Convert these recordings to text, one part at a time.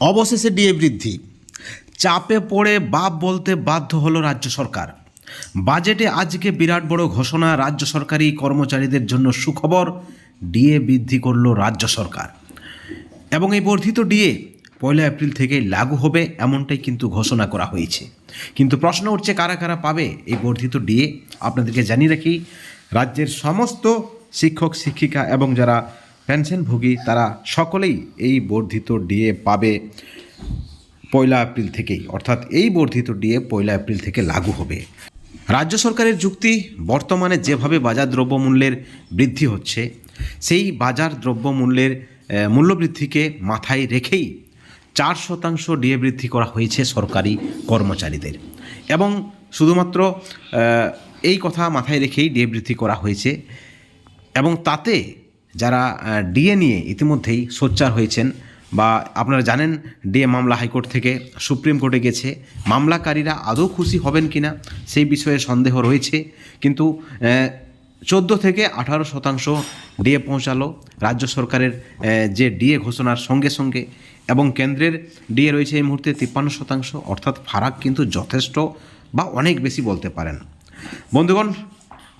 অবশেষে ডিএ বৃদ্ধি। চাপে পড়ে বাপ বলতে বাধ্য হলো রাজ্য সরকার। বাজেটে আজকে বিরাট বড় ঘোষণা রাজ্য সরকারি কর্মচারীদের জন্য সুখবর, ডিএ বৃদ্ধি করল রাজ্য সরকার। এবং এই বর্ধিত ডিএ পয়লা এপ্রিল থেকে লাগু হবে এমনটাই কিন্তু ঘোষণা করা হয়েছে। কিন্তু প্রশ্ন উঠছে কারা কারা পাবে এই বর্ধিত ডিএ? আপনাদেরকে জানিয়ে রাখি, রাজ্যের সমস্ত শিক্ষক, শিক্ষিকা এবং যারা পেনশনভোগী তারা সকলেই এই বর্ধিত ডিএ পাবে পয়লা এপ্রিল থেকেই। অর্থাৎ এই বর্ধিত ডিএ পয়লা এপ্রিল থেকে লাগু হবে। রাজ্য সরকারের যুক্তি, বর্তমানে যেভাবে বাজার দ্রব্যমূল্যের বৃদ্ধি হচ্ছে, সেই বাজার দ্রব্যমূল্যের মূল্যবৃদ্ধিকে মাথায় রেখেই চার শতাংশ ডিএ বৃদ্ধি করা হয়েছে সরকারি কর্মচারীদের। এবং শুধুমাত্র এই কথা মাথায় রেখেই ডিএ বৃদ্ধি করা হয়েছে। এবং তাতে যারা ডিএ নিয়ে ইতিমধ্যেই সোচ্চার হয়েছেন বা আপনারা জানেন, ডিএ মামলা হাইকোর্ট থেকে সুপ্রিম কোর্টে গেছে। মামলাকারীরা আদৌ খুশি হবেন কিনা সেই বিষয়ে সন্দেহ রয়েছে। কিন্তু চোদ্দ থেকে আঠারো শতাংশ ডিএ পৌঁছালো রাজ্য সরকারের যে ডিএ ঘোষণার সঙ্গে সঙ্গে এবং কেন্দ্রের ডিএ রয়েছে এই মুহূর্তে তিপ্পান্ন শতাংশ, অর্থাৎ ফারাক কিন্তু যথেষ্ট বা অনেক বেশি বলতে পারেন। বন্ধুগণ,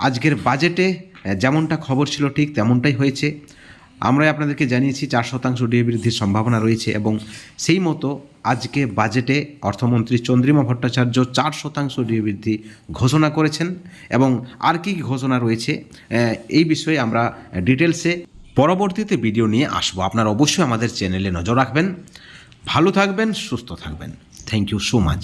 আজকের বাজেটে যেমনটা খবর ছিল ঠিক তেমনটাই হয়েছে। আমরাই আপনাদেরকে জানিয়েছি চার শতাংশ ডিএ বৃদ্ধির সম্ভাবনা রয়েছে এবং সেই মতো আজকে বাজেটে অর্থমন্ত্রী চন্দ্রিমা ভট্টাচার্য চার শতাংশ ডিএ বৃদ্ধি ঘোষণা করেছেন এবং আর কি ঘোষণা রয়েছে এই বিষয়ে আমরা ডিটেলসে পরবর্তীতে ভিডিও নিয়ে আসব। আপনারা অবশ্যই আমাদের চ্যানেলে নজর রাখবেন। ভালো থাকবেন, সুস্থ থাকবেন। Thank you so much